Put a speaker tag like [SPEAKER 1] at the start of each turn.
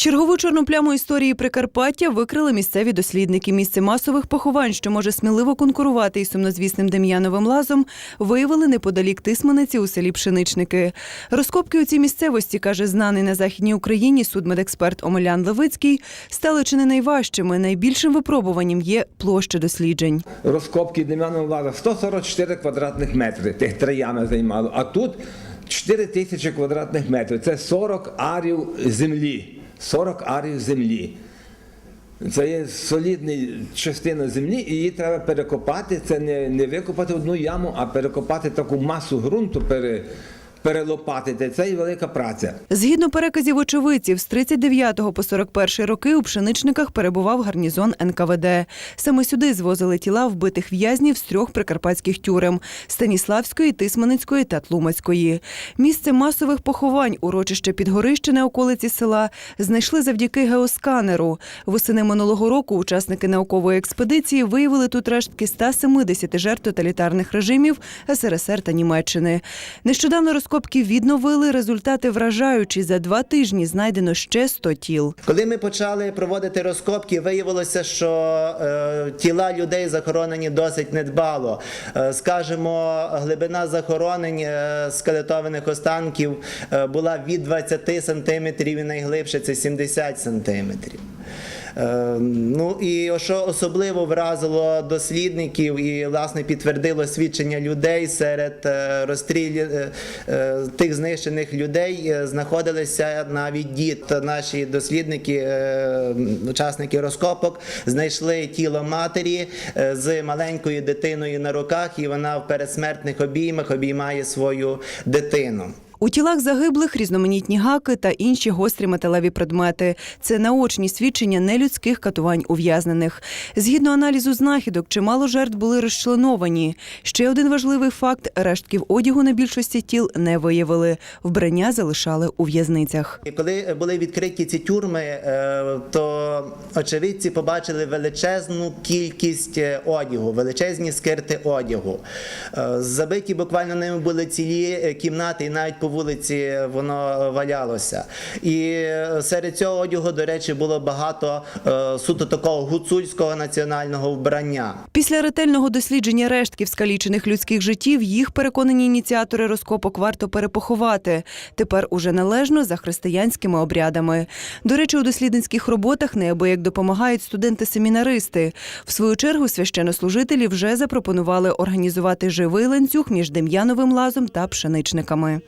[SPEAKER 1] Чергову чорну пляму історії Прикарпаття викрили місцеві дослідники. Місце масових поховань, що може сміливо конкурувати із сумнозвісним Дем'яновим лазом, виявили неподалік Тисманиці у селі Пшеничники. Розкопки у цій місцевості, каже знаний на західній Україні судмедексперт Омелян Левицький, стали чи не найважчими. Найбільшим випробуванням є площа досліджень.
[SPEAKER 2] розкопки Дем'яного Лаза 144 квадратних метри, тих три ями займало. А тут 4 тисячі квадратних метрів. Це 40 арів землі. 40 арів землі. Це є солідна частина землі, і її треба перекопати. Це не, не викопати одну яму, а перекопати таку масу ґрунту, пере, перелопатити. Це і велика праця.
[SPEAKER 1] Згідно переказів очевидців, з 39 по 41 роки у пшеничниках перебував гарнізон НКВД. Саме сюди звозили тіла вбитих в'язнів з трьох прикарпатських тюрем – Станіславської, Тисманицької та Тлумацької. Місце масових поховань, урочище Підгорище на околиці села, знайшли завдяки геосканеру. Восени минулого року учасники наукової експедиції виявили тут рештки 170 жертв тоталітарних режимів СРСР та Німеччини. Нещодавно розкопки відновили результати вражаючі. За два тижні знайдено ще 100 тіл.
[SPEAKER 3] Коли ми почали проводити розкопки, виявилося, що е, тіла людей захоронені досить недбало. Е, скажімо, глибина захоронень е, скелетованих останків е, була від 20 сантиметрів і найглибше це 70 сантиметрів. Е, Ну і що особливо вразило дослідників і власне підтвердило свідчення людей серед е, розстрілів е, е, тих знищених людей знаходилися навіть діти. Наші дослідники, учасники розкопок, знайшли тіло матері з маленькою дитиною на руках, і вона в передсмертних обіймах обіймає свою дитину.
[SPEAKER 1] У тілах загиблих різноманітні гаки та інші гострі металеві предмети. Це наочні свідчення нелюдських катувань ув'язнених. Згідно аналізу знахідок, чимало жертв були розчленовані. Ще один важливий факт: рештків одягу на більшості тіл не виявили. Вбрання залишали у в'язницях.
[SPEAKER 3] Коли були відкриті ці тюрми, е, то очевидці побачили величезну кількість е, одягу, величезні скирти одягу. Е, Забиті буквально ними були цілі кімнати, і навіть по вулиці воно валялося. І е, серед цього одягу, до речі, було багато е, суто такого гуцульського національного вбрання.
[SPEAKER 1] Після ретельного дослідження рештків скалічених людських життів їх переконані ініціатори розкопок варто перепоховати. Тепер уже належно за християнськими обрядами. До речі, у дослідницьких роботах неабияк допомагають студенти-семінаристи. В свою чергу священнослужителі вже запропонували організувати живий ланцюг між Дем'яновим лазом та пшеничниками.